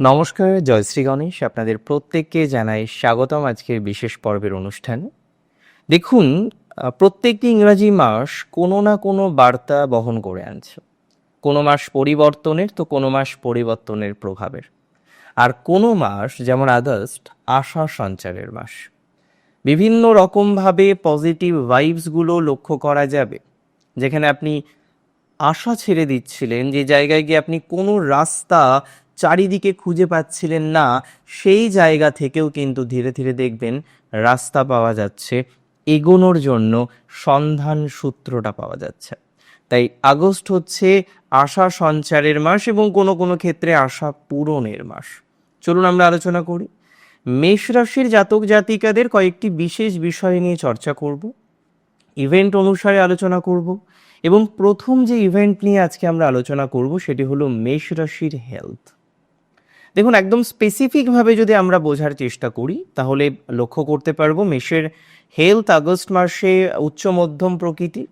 নমস্কার জয়শ্রী গণেশ। আপনাদের প্রত্যেককে জানাই স্বাগতম আজকের বিশেষ পর্বের অনুষ্ঠানে। দেখুন প্রত্যেকটি ইংরাজি মাস কোনো না কোনো বার্তা বহন করে আনছে। কোনো মাস পরিবর্তনের, তো কোনো মাস পরিবর্তনের প্রভাবের। আর কোনো মাস, যেমন আগস্ট, আশা সঞ্চারের মাস। বিভিন্ন রকমভাবে পজিটিভ ভাইবসগুলো লক্ষ্য করা যাবে। যেখানে আপনি আশা ছেড়ে দিচ্ছিলেন যে জায়গায় গিয়ে আপনি কোনো রাস্তা চারিদিকে খুঁজে পাচ্ছিলেন না, সেই জায়গা থেকেও কিন্তু ধীরে ধীরে দেখবেন রাস্তা পাওয়া যাচ্ছে, এগোনোর জন্য সন্ধান সূত্রটা পাওয়া যাচ্ছে। তাই আগস্ট হচ্ছে আশা সঞ্চারের মাস এবং কোনো কোনো ক্ষেত্রে আশা পূরণের মাস। চলুন আমরা আলোচনা করি। মেষ রাশির জাতক জাতিকাদের কয়েকটি বিশেষ বিষয় নিয়ে চর্চা করব, ইভেন্ট অনুসারে আলোচনা করব এবং প্রথম যে ইভেন্ট নিয়ে আজকে আমরা আলোচনা করব সেটি হলো মেষ রাশির হেলথ। দেখুন, একদম স্পেসিফিকভাবে যদি আমরা বোঝার চেষ্টা করি, তাহলে লক্ষ্য করতে পারব মেষের হেলথ আগস্ট মাসে উচ্চ মধ্যম প্রকৃতি।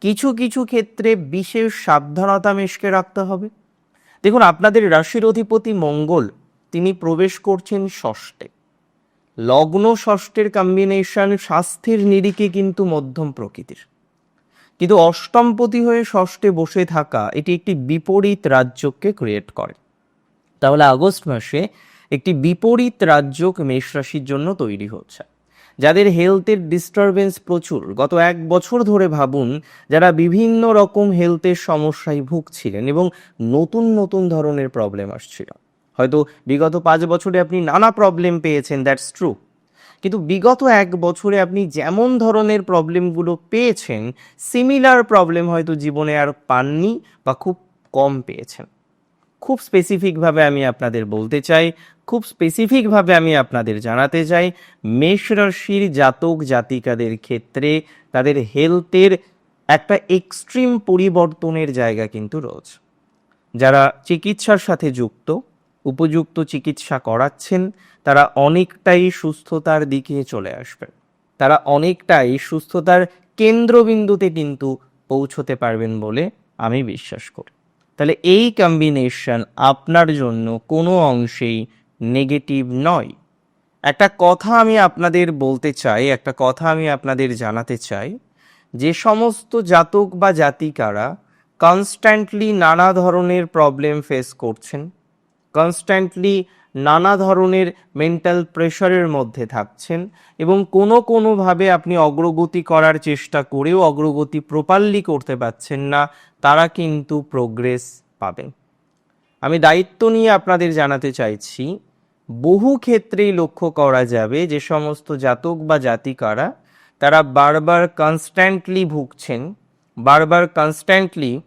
কিছু কিছু ক্ষেত্রে বিশেষ সাবধানতা মেষকে রাখতে হবে। দেখুন, আপনাদের রাশির অধিপতি মঙ্গল, তিনি প্রবেশ করছেন ষষ্ঠে। লগ্ন ষষ্ঠের কম্বিনেশন স্বাস্থ্যের নিরিখে কিন্তু মধ্যম প্রকৃতির। কিন্তু অষ্টমপতি হয়ে ষষ্ঠে বসে থাকা, এটি একটি বিপরীত রাজ্যকে ক্রিয়েট করে। তাহলে আগস্ট মাসে একটি বিপরীত রাজ্যক মেষ রাশির জন্য তৈরি হচ্ছে। যাদের হেলথের ডিস্টারবেন্স প্রচুর, গত এক বছর ধরে ভাবুন যারা বিভিন্ন রকম হেলথের সমস্যায় ভুগছিলেন এবং নতুন নতুন ধরনের প্রবলেম আসছিল। হয়তো বিগত পাঁচ বছরে আপনি নানা প্রবলেম পেয়েছেন দ্যাটস ট্রু কিন্তু বিগত এক বছরে আপনি যেমন ধরনের প্রবলেমগুলো পেয়েছেন সিমিলার প্রবলেম হয়তো জীবনে আর পাননি বা খুব কম পেয়েছেন। খুব স্পেসিফিকভাবে আমি আপনাদের বলতে চাই, খুব স্পেসিফিকভাবে আমি আপনাদের জানাতে চাই মেষ রাশির জাতক জাতিকাদের ক্ষেত্রে তাদের হেলথের একটা এক্সট্রিম পরিবর্তনের জায়গা কিন্তু রয়েছে যারা চিকিৎসার সাথে যুক্ত, উপযুক্ত চিকিৎসা করাচ্ছেন, তারা অনেকটাই সুস্থতার দিকে চলে আসবেন। তারা অনেকটাই সুস্থতার কেন্দ্রবিন্দুতে কিন্তু পৌঁছতে পারবেন বলে আমি বিশ্বাস করি। তাহলে এই কম্বিনেশন আপনার জন্য কোনো অংশেই নেগেটিভ নয়। একটা কথা আমি আপনাদের বলতে চাই, একটা কথা আমি আপনাদের জানাতে চাই, যে সমস্ত জাতক বা জাতিকারা কনস্ট্যান্টলি নানা ধরনের প্রবলেম ফেস করছেন। কনস্ট্যান্টলি নানা ধরনের মেন্টাল প্রেশারের মধ্যে থাকছেন এবং কোনো কোনোভাবে আপনি অগ্রগতি করার চেষ্টা করেও অগ্রগতি প্রপারলি করতে পারছেন না, তারা কিন্তু প্রোগ্রেস পাবেন। আমি দায়িত্ব নিয়ে আপনাদের জানাতে চাইছি, বহু ক্ষেত্রেই লক্ষ্য করা যাবে যে সমস্ত জাতক বা জাতিকারা, তারা বারবার কনস্ট্যান্টলি ভুগছেন, বারবার কনস্ট্যান্টলি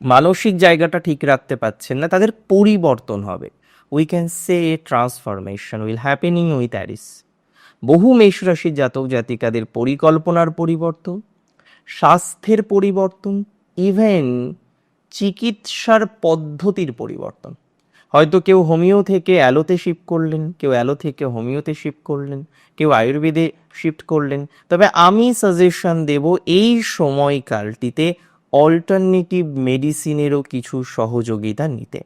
মানসিক জায়গাটা ঠিক রাখতে পারছেন না, তাদের পরিবর্তন হবে। We can say a transformation will happening with Aries বহু মেষ রাশির জাতক জাতিকাদের পরিকল্পনার পরিবর্তন, স্বাস্থ্যের পরিবর্তন ইভেন চিকিৎসার পদ্ধতির পরিবর্তন। হয়তো কেউ হোমিও থেকে অ্যালোতে শিফট করলেন, কেউ অ্যালো থেকে হোমিওতে শিফট করলেন, কেউ আয়ুর্বেদে শিফট করলেন। তবে আমি সাজেশন দেব এই সময়কালটিতে অল্টারনেটিভ মেডিসিনেরও কিছু সহযোগিতা নিতে।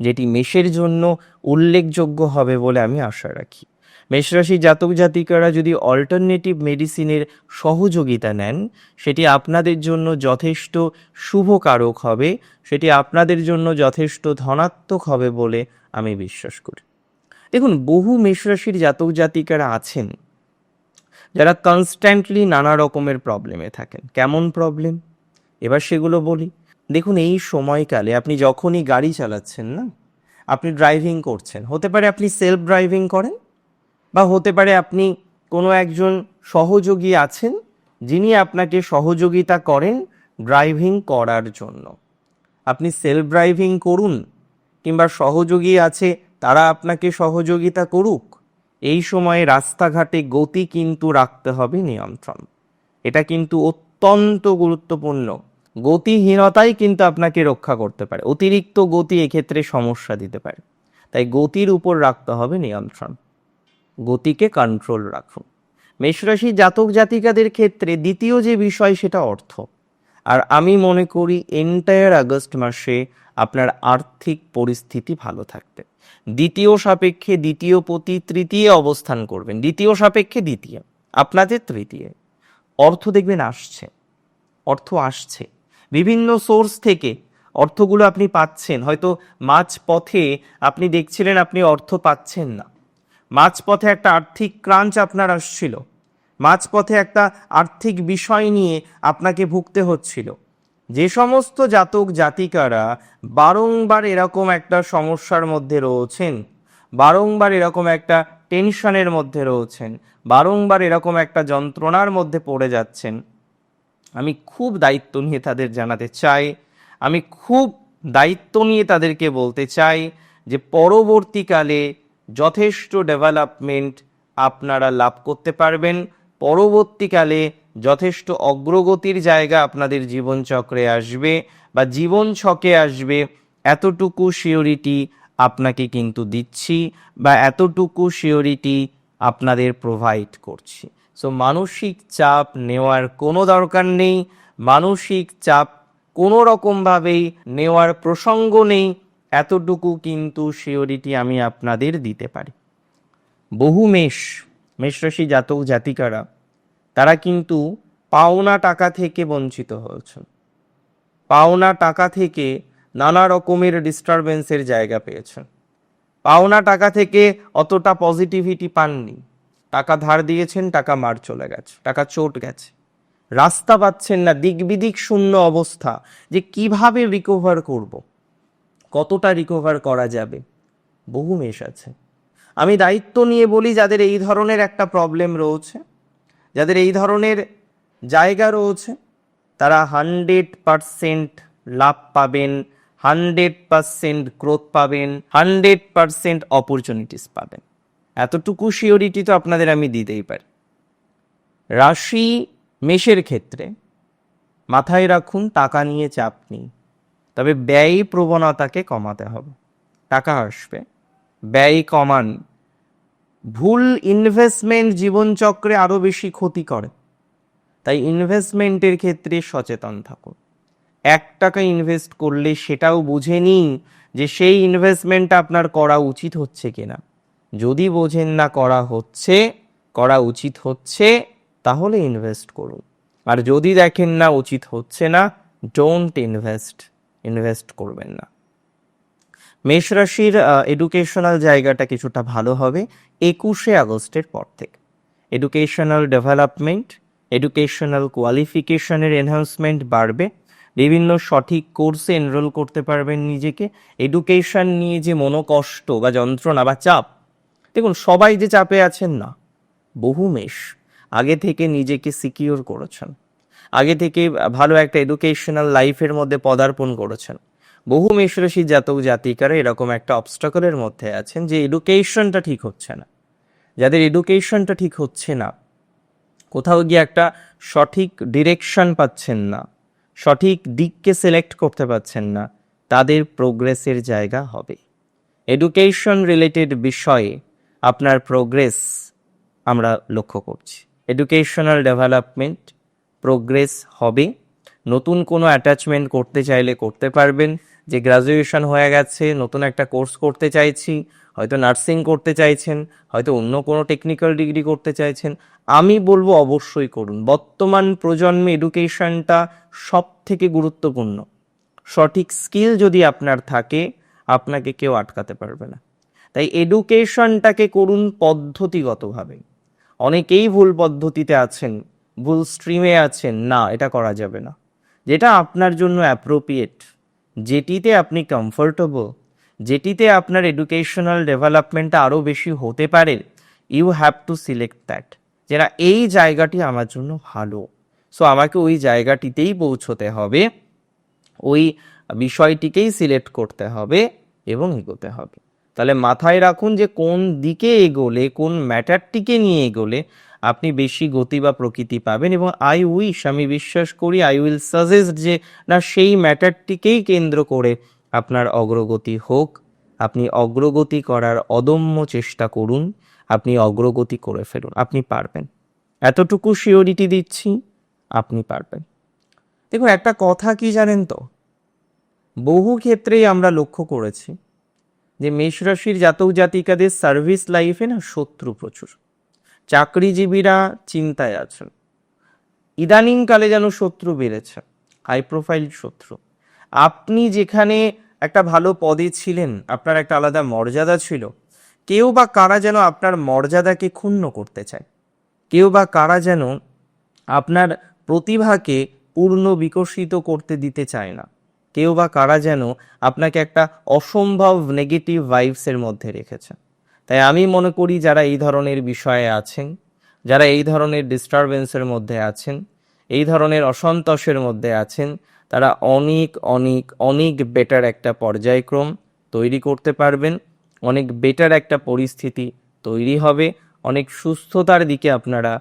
যেটি মেষের জন্য উল্লেখযোগ্য হবে বলে আমি আশা রাখি। মেষরাশি জাতক জাতিকারা যদি অল্টারনেটিভ মেডিসিনের সহযোগিতা নেন, সেটি আপনাদের জন্য যথেষ্ট শুভকারক হবে, সেটি আপনাদের জন্য যথেষ্ট ধনাত্মক হবে বলে আমি বিশ্বাস করি। দেখুন, বহু মেষরাশির জাতক জাতিকারা আছেন, যারা কনস্ট্যান্টলি নানা রকমের প্রবলেমে থাকেন। কেমন প্রবলেম এবার সেগুলো বলি। দেখুন, এই সময়কালে আপনি যখনই গাড়ি চালাচ্ছেন না, আপনি ড্রাইভিং করছেন, হতে পারে আপনি সেলফ ড্রাইভিং করেন, বা হতে পারে আপনি কোনো একজন সহযোগী আছেন যিনি আপনাকে সহযোগিতা করেন ড্রাইভিং করার জন্য। আপনি সেলফ ড্রাইভিং করুন, কিংবা সহযোগী আছে, তারা আপনাকে সহযোগিতা করুক, এই সময়ে রাস্তাঘাটে গতি কিন্তু রাখতে হবে নিয়ন্ত্রণ। এটা কিন্তু অত্যন্ত গুরুত্বপূর্ণ। গতিহীনতাই কিন্তু আপনাকে রক্ষা করতে পারে। অতিরিক্ত গতি এক্ষেত্রে সমস্যা দিতে পারে। তাই গতির উপর রাখতে হবে নিয়ন্ত্রণ। গতিকে কন্ট্রোল রাখুন। মেষরাশি জাতক জাতিকাদের ক্ষেত্রে দ্বিতীয় যে বিষয় সেটা অর্থ। আর আমি মনে করি এন্টায়ার আগস্ট মাসে আপনার আর্থিক পরিস্থিতি ভালো থাকবে। দ্বিতীয় সাপেক্ষে দ্বিতীয় পতি তৃতীয় অবস্থান করবেন। দ্বিতীয় সাপেক্ষে দ্বিতীয়, আপনাদের তৃতীয়। অর্থ দেখবেন আসছে। অর্থ আসছে। বিভিন্ন সোর্স থেকে অর্থগুলো আপনি পাচ্ছেন। হয়তো মাঝ পথে আপনি দেখছিলেন আপনি অর্থ পাচ্ছেন না। মাঝপথে একটা আর্থিক ক্রাঞ্চ আপনার আসছিল। মাঝপথে একটা আর্থিক বিষয় নিয়ে আপনাকে ভুগতে হচ্ছিল। যে সমস্ত জাতক জাতিকারা বারংবার এরকম একটা সমস্যার মধ্যে রয়েছেন, বারংবার এরকম একটা টেনশনের মধ্যে রয়েছেন, বারংবার এরকম একটা যন্ত্রণার মধ্যে পড়ে যাচ্ছেন। আমি খুব দায়িত্ব নিয়ে তাদের জানাতে চাই। আমি খুব দায়িত্ব নিয়ে তাদেরকে বলতে চাই যে পরবর্তীকালে যথেষ্ট ডেভেলপমেন্ট আপনারা লাভ করতে পারবেন। পরবর্তীকালে যথেষ্ট অগ্রগতির জায়গা আপনাদের জীবনচক্রে আসবে বা জীবন ছকে আসবে। এতটুকু শিওরিটি আপনাকে কিন্তু দিচ্ছি বা এতটুকু শিওরিটি আপনাদের প্রোভাইড করছি। সো মানসিক চাপ নেওয়ার কোনো দরকার নেই। মানসিক চাপ কোনো রকমভাবেই নেওয়ার প্রসঙ্গ নেই। এতটুকু কিন্তু শিওরিটি আমি আপনাদের দিতে পারি। বহু মেষ, মেষরাশি জাতক জাতিকারা, তারা কিন্তু পাওনা টাকা থেকে বঞ্চিত হয়েছেন। পাওনা টাকা থেকে নানা রকমের ডিস্টারবেন্সের জায়গা পেয়েছেন। পাওনা টাকা থেকে অতটা পজিটিভিটি পাননি। টাকা ধার দিয়েছেন, টাকা মার চলে গেছে, টাকা চোট গেছে। রাস্তা পাচ্ছেন না দিক বিদিক শূন্য অবস্থা। যে কীভাবে রিকভার করব? কতটা রিকভার করা যাবে? বহু মেশ আছে। আমি দায়িত্ব নিয়ে বলি, যাদের এই ধরনের একটা প্রবলেম রয়েছে, যাদের এই ধরনের জায়গা রয়েছে, তারা হান্ড্রেড পারসেন্ট লাভ পাবেন, হান্ড্রেড পারসেন্ট গ্রোথ পাবেন, হান্ড্রেড পারসেন্ট অপরচুনিটিস পাবেন। এতটুকু শিওরিটি তো আপনাদের আমি দিতেই পারি। রাশি মেষের ক্ষেত্রে মাথায় রাখুন, টাকা নিয়ে চাপ নেই। তবে ব্যয় প্রবণতাকে কমাতে হবে। টাকা আসবে। ব্যয় কমান। ভুল ইনভেস্টমেন্ট জীবনচক্রে আরও বেশি ক্ষতি করে। তাই ইনভেস্টমেন্টের ক্ষেত্রে সচেতন থাকুন। এক টাকা ইনভেস্ট করলে সেটাও বুঝে নিন যে সেই ইনভেস্টমেন্টটা আপনার করা উচিত হচ্ছে কিনা। যদি বোঝেন না করা হচ্ছে, করা উচিত হচ্ছে, তাহলে ইনভেস্ট করুন। আর যদি দেখেন না উচিত হচ্ছে না ডোন্ট ইনভেস্ট ইনভেস্ট করবেন না। মেষ রাশির এডুকেশনাল জায়গাটা কিছুটা ভালো হবে একুশে আগস্টের পর থেকে। এডুকেশনাল ডেভেলপমেন্ট এডুকেশনাল কোয়ালিফিকেশনের এনহান্সমেন্ট বাড়বে। বিভিন্ন সঠিক কোর্সে এনরোল করতে পারবেন নিজেকে। এডুকেশন নিয়ে যে মনোকষ্ট বা যন্ত্রণা বা চাপ দেখুন, সবাই যে চাপে আছেন না, বহু মেষ আগে থেকে নিজেকে সিকিওর করেছেন। আগে থেকে ভালো একটা এডুকেশনাল লাইফের মধ্যে পদার্পণ করেছেন। বহু মেষরাশি জাতক জাতিকারা এরকম একটা অবস্টাকলের মধ্যে আছেন যে এডুকেশনটা ঠিক হচ্ছে না। যাদের এডুকেশনটা ঠিক হচ্ছে না, কোথাও গিয়ে একটা সঠিক ডিরেকশন পাচ্ছেন না, সঠিক দিককে সিলেক্ট করতে পারছেন না, তাদের প্রোগ্রেসের জায়গা হবে। এডুকেশন রিলেটেড বিষয়ে আপনার প্রোগ্রেস আমরা লক্ষ্য করছি। এডুকেশনাল ডেভেলপমেন্ট প্রোগ্রেস হবে। নতুন কোনো অ্যাটাচমেন্ট করতে চাইলে করতে পারবেন। যে গ্রাজুয়েশন হয়ে গেছে, নতুন একটা কোর্স করতে চাইছি, হয়তো নার্সিং করতে চাইছেন, হয়তো অন্য কোনো টেকনিক্যাল ডিগ্রি করতে চাইছেন। আমি বলব অবশ্যই করুন। বর্তমান প্রজন্মে এডুকেশনটা সব থেকে গুরুত্বপূর্ণ। সঠিক স্কিল যদি আপনার থাকে, আপনাকে কেউ আটকাতে পারবে না। তাই এডুকেশনটাকে করুন পদ্ধতিগতভাবে। অনেকেই ভুল পদ্ধতিতে আছেন, ভুল স্ট্রিমে আছেন, না, এটা করা যাবে না। যেটা আপনার জন্য অ্যাপ্রোপ্রিয়েট যেটিতে আপনি কমফোর্টেবল যেটিতে আপনার এডুকেশনাল ডেভেলপমেন্টটা আরও বেশি হতে পারে you have to select that যেটা এই জায়গাটি আমার জন্য ভালো। সো আমাকে ওই জায়গাটিতেই পৌঁছতে হবে, ওই বিষয়টিকেই সিলেক্ট করতে হবে এবং এগোতে হবে। তাহলে মাথায় রাখুন যে কোন দিকে এগোলে, কোন ম্যাটারটিকে নিয়ে এগোলে আপনি বেশি গতি বা প্রকৃতি পাবেন এবং আই উইশ, আমি বিশ্বাস করি আই উইল সাজেস্ট যে না, সেই ম্যাটারটিকেই কেন্দ্র করে আপনার অগ্রগতি হোক। আপনি অগ্রগতি করার অদম্য চেষ্টা করুন, আপনি অগ্রগতি করে ফেলুন, আপনি পারবেন। এতটুকু শিওরিটি দিচ্ছি, আপনি পারবেন। দেখুন, একটা কথা কি জানেন তো? বহু ক্ষেত্রেই আমরা লক্ষ্য করেছি যে মেষ রাশির জাতক জাতিকাদের সার্ভিস লাইফে না শত্রু প্রচুর। চাকরিজীবীরা চিন্তায় আছেন। ইদানিংকালে যেন শত্রু বেড়েছে হাই প্রোফাইল শত্রু। আপনি যেখানে একটা ভালো পদে ছিলেন, আপনার একটা আলাদা মর্যাদা ছিল, কেউ বা কারা যেন আপনার মর্যাদাকে ক্ষুণ্ণ করতে চায়? কেউ বা কারা যেন আপনার প্রতিভাকে পূর্ণ বিকশিত করতে দিতে চায় না? কেউ বা কারা যেন আপনাকে একটা অসম্ভব নেগেটিভ ভাইবসের মধ্যে রেখেছে। তাই আমি মনে করি যারা এই ধরনের বিষয়ে আছেন, যারা এই ধরনের ডিস্টারবেন্সের মধ্যে আছেন, এই ধরনের অসন্তোষের মধ্যে আছেন, তারা অনেক অনেক অনেক বেটার একটা পর্যায়ক্রম তৈরি করতে পারবেন, অনেক বেটার একটা পরিস্থিতি তৈরি হবে, অনেক সুস্থতার দিকে আপনারা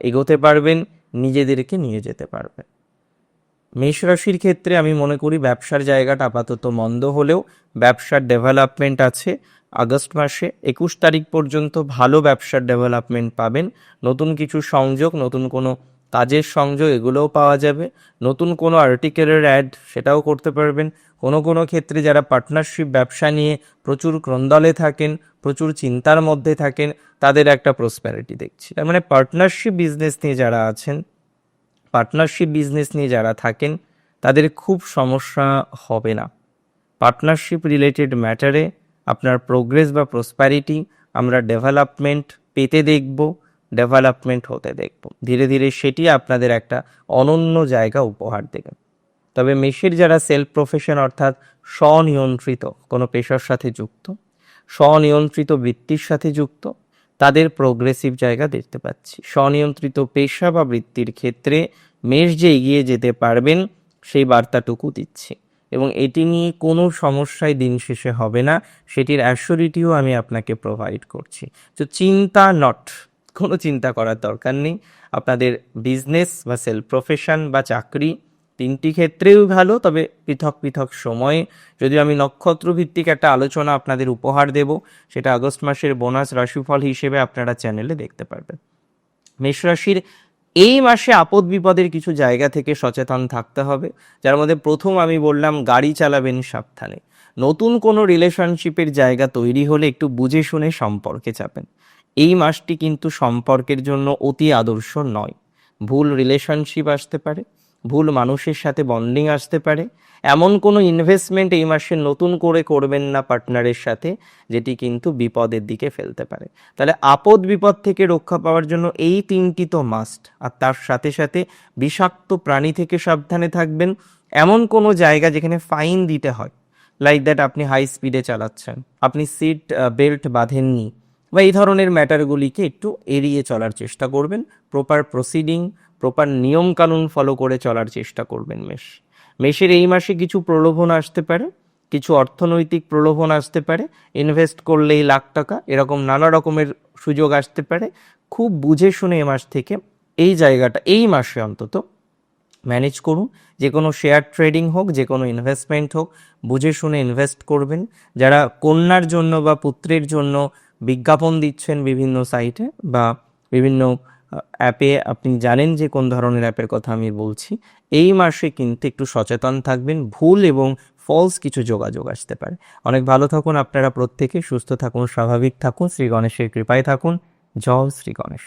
এগোতে পারবেন, নিজেদেরকে নিয়ে যেতে পারবেন। মেষ রাশির ক্ষেত্রে আমি মনে করি ব্যবসার জায়গাটা আপাতত মন্দ হলেও ব্যবসার ডেভেলপমেন্ট আছে। আগস্ট মাসে একুশ তারিখ পর্যন্ত ভালো ব্যবসার ডেভেলপমেন্ট পাবেন। নতুন কিছু সংযোগ, নতুন কোনো কাজের সংযোগ এগুলোও পাওয়া যাবে। নতুন কোনো আর্টিকেলের অ্যাড সেটাও করতে পারবেন। কোনো কোনো ক্ষেত্রে যারা পার্টনারশিপ ব্যবসা নিয়ে প্রচুর ক্রন্দলে থাকেন, প্রচুর চিন্তার মধ্যে থাকেন, তাদের একটা প্রসপ্যারিটি দেখছি। তার মানে পার্টনারশিপ বিজনেস নিয়ে যারা আছেন পার্টনারশিপ বিজনেস নিয়ে যারা থাকেন, তাদের খুব সমস্যা হবে না। পার্টনারশিপ রিলেটেড ম্যাটারে আপনার প্রোগ্রেস বা প্রসপ্যারিটি আমরা ডেভেলপমেন্ট পেতে দেখব ডেভেলপমেন্ট হতে দেখব। ধীরে ধীরে সেটি আপনাদের একটা অনন্য জায়গা উপহার দেবে। তবে মেষের যারা সেলফ প্রফেশন অর্থাৎ স্বনিয়ন্ত্রিত, কোনো পেশার সাথে যুক্ত, স্বনিয়ন্ত্রিত বৃত্তির সাথে যুক্ত তাদের প্রোগ্রেসিভ জায়গা দেখতে পাচ্ছি। স্বনিয়ন্ত্রিত পেশা বা বৃত্তির ক্ষেত্রে মেষ যে এগিয়ে যেতে পারবেন, সেই বার্তাটুকু দিচ্ছি। এবং এটি নিয়ে কোনো সমস্যায় দিন শেষে হবে না, সেটির অ্যাসিওরিটিও আমি আপনাকে প্রোভাইড করছি। তো চিন্তা নট কোনো চিন্তা করার দরকার নেই। আপনাদের বিজনেস বা সেলফ প্রফেশন বা চাকরি তিনটি ক্ষেত্রেও ভালো, তবে পৃথক পৃথক সময়ে। যদি আমি নক্ষত্র ভিত্তিক একটা আলোচনা আপনাদের উপহার দেব, সেটা আগস্ট মাসের বোনাস রাশিফল হিসেবে আপনারা চ্যানেলে দেখতে পারবেন। মেষ রাশির এই মাসে আপদ বিপদের কিছু জায়গা থেকে সচেতন থাকতে হবে, যার মধ্যে প্রথম আমি বললাম গাড়ি চালাবেন সাবধানে। নতুন কোনো রিলেশনশিপের জায়গা তৈরি হলে একটু বুঝে শুনে সম্পর্কে চাপেন। এই মাসটি কিন্তু সম্পর্কের জন্য অতি আদর্শ নয়। ভুল রিলেশনশিপ আসতে পারে ভুল মানুষের সাথে বন্ডিং আসতে পারে। এমন কোনো ইনভেস্টমেন্ট এই মাসে নতুন করে করবেন না পার্টনারের সাথে, যেটি কিন্তু বিপদের দিকে ফেলতে পারে। তাহলে আপদ বিপদ থেকে রক্ষা পাওয়ার জন্য এই তিনটি তো মাস্ট আর তার সাথে সাথে বিষাক্ত প্রাণী থেকে সাবধানে থাকবেন। এমন কোনো জায়গা যেখানে ফাইন দিতে হয় লাইক দ্যাট আপনি হাই স্পিডে চালাচ্ছেন, আপনি সিট বেল্ট বাঁধেননি, বা এই ধরনের ম্যাটারগুলিকে একটু এড়িয়ে চলার চেষ্টা করবেন। প্রপার প্রসিডিং প্রপার নিয়মকানুন ফলো করে চলার চেষ্টা করবেন মেষ মেষের এই মাসে কিছু প্রলোভন আসতে পারে কিছু অর্থনৈতিক প্রলোভন আসতে পারে ইনভেস্ট করলেই লাখ টাকা এরকম নানা রকমের সুযোগ আসতে পারে খুব বুঝে শুনে এ মাস থেকে এই জায়গাটা এই মাসে অন্তত ম্যানেজ করুন যে কোনো শেয়ার ট্রেডিং হোক যে কোনো ইনভেস্টমেন্ট হোক বুঝে শুনে ইনভেস্ট করবেন যারা কন্যার জন্য বা পুত্রের জন্য বিজ্ঞাপন দিচ্ছেন বিভিন্ন সাইটে বা বিভিন্ন অ্যাপে আপনি জানেন যে কোন ধরনের অ্যাপের কথা আমি বলছি। এই মাসে কিন্তু একটু সচেতন থাকবেন, ভুল এবং ফলস কিছু যোগাযোগ আসতে পারে। অনেক ভালো থাকুন আপনারা প্রত্যেকে, সুস্থ থাকুন, স্বাভাবিক থাকুন, শ্রী গণেশের কৃপায় থাকুন। জল শ্রী গণেশ।